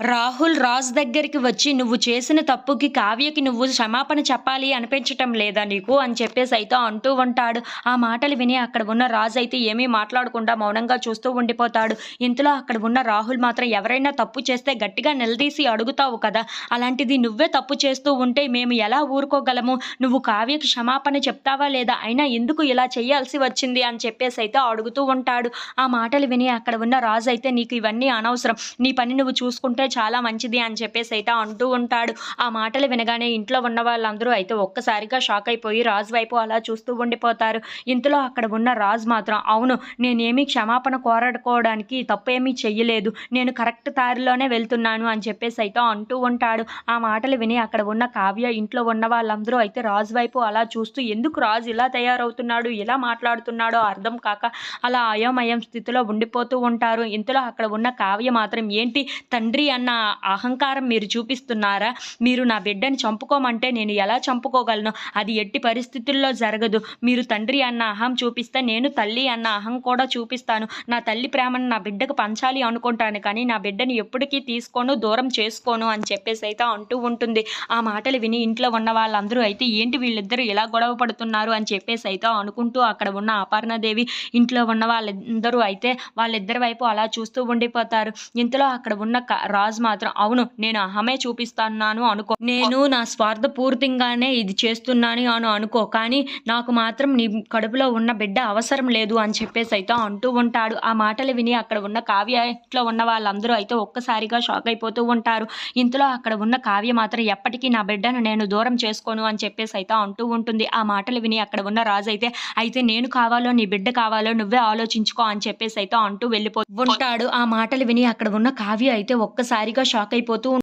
రాహుల్ రాజ్ దగ్గరికి వచ్చి నువ్వు చేసిన తప్పుకి కావ్యకి నువ్వు క్షమాపణ చెప్పాలి అనిపించటం లేదా నీకు? అని చెప్పేసి అయితే అంటూ ఉంటాడు. ఆ మాటలు విని అక్కడ ఉన్న రాజ్ అయితే ఏమీ మాట్లాడకుండా మౌనంగా చూస్తూ ఉండిపోతాడు. ఇంతలో అక్కడ ఉన్న రాహుల్ మాత్రం ఎవరైనా తప్పు చేస్తే గట్టిగా నిలదీసి అడుగుతావు కదా. అలాంటిది నువ్వే తప్పు చేస్తూ ఉంటే మేము ఎలా ఊరుకోగలము? నువ్వు కావ్యకి క్షమాపణ చెప్తావా లేదా? అయినా ఎందుకు ఇలా చేయాల్సి వచ్చింది? అని చెప్పేసి అయితే అడుగుతూ ఉంటాడు. ఆ మాటలు విని అక్కడ ఉన్న రాజు అయితే నీకు ఇవన్నీ అనవసరం. నీ పని నువ్వు చూసుకుంటే చాలా మంచిది అని చెప్పేసి అయితే అంటూ ఉంటాడు. ఆ మాటలు వినగానే ఇంట్లో ఉన్న వాళ్ళందరూ అయితే ఒక్కసారిగా షాక్ అయిపోయి రాజు వైపు అలా చూస్తూ ఉండిపోతారు. ఇంతలో అక్కడ ఉన్న రాజు మాత్రం అవును నేనేమీ క్షమాపణ కోరడుకోవడానికి తప్పేమీ చెయ్యలేదు. నేను కరెక్ట్ దారిలోనే వెళ్తున్నాను అని చెప్పేసి అయితే అంటూ ఉంటాడు. ఆ మాటలు విని అక్కడ ఉన్న కావ్య ఇంట్లో ఉన్న వాళ్ళందరూ అయితే రాజు వైపు అలా చూస్తూ ఎందుకు రాజు ఇలా తయారవుతున్నాడు? ఇలా మాట్లాడుతున్నాడో అర్థం కాక అలా అయోమయం స్థితిలో ఉండిపోతూ ఉంటారు. ఇంతలో అక్కడ ఉన్న కావ్య మాత్రం ఏంటి తండ్రి అన్న అహంకారం మీరు చూపిస్తున్నారా? మీరు నా బిడ్డని చంపుకోమంటే నేను ఎలా చంపుకోగలను? అది ఎట్టి పరిస్థితుల్లో జరగదు. మీరు తండ్రి అన్న అహం చూపిస్తే నేను తల్లి అన్న అహం కూడా చూపిస్తాను. నా తల్లి ప్రేమను నా బిడ్డకు పంచాలి అనుకుంటాను కానీ నా బిడ్డని ఎప్పటికీ తీసుకోను దూరం చేసుకోను అని చెప్పేసి అయితే అంటూ ఉంటుంది. ఆ మాటలు విని ఇంట్లో ఉన్న వాళ్ళందరూ అయితే ఏంటి వీళ్ళిద్దరూ ఇలా గొడవ పడుతున్నారు అని చెప్పేసి అయితే అనుకుంటూ అక్కడ ఉన్న అపర్ణదేవి ఇంట్లో ఉన్న వాళ్ళందరూ అయితే వాళ్ళిద్దరి వైపు అలా చూస్తూ ఉండిపోతారు. ఇంతలో అక్కడ ఉన్న క- రాజు మాత్రం అవును నేను అహమే చూపిస్తున్నాను అనుకో నేను నా స్వార్థ పూర్తిగానే ఇది చేస్తున్నాను అని అనుకో కానీ నాకు మాత్రం నీ కడుపులో ఉన్న బిడ్డ అవసరం లేదు అని చెప్పేసి అయితే అంటూ ఉంటాడు. ఆ మాటలు విని అక్కడ ఉన్న కావ్య ఇంట్లో ఉన్న వాళ్ళందరూ అయితే ఒక్కసారిగా షాక్ అయిపోతూ ఉంటారు. ఇంతలో అక్కడ ఉన్న కావ్య మాత్రం ఎప్పటికీ నా బిడ్డను నేను దూరం చేసుకోను అని చెప్పేసి అయితే అంటూ ఉంటుంది. ఆ మాటలు విని అక్కడ ఉన్న రాజు అయితే అయితే నేను కావాలో నీ బిడ్డ కావాలో నువ్వే ఆలోచించుకో అని చెప్పేసి అయితే అంటూ వెళ్ళిపో ఉంటాడు. ఆ మాటలు విని అక్కడ ఉన్న కావ్య అయితే ఒక్కసారి ఒక్కసారిగా షాక్ అయిపోతూ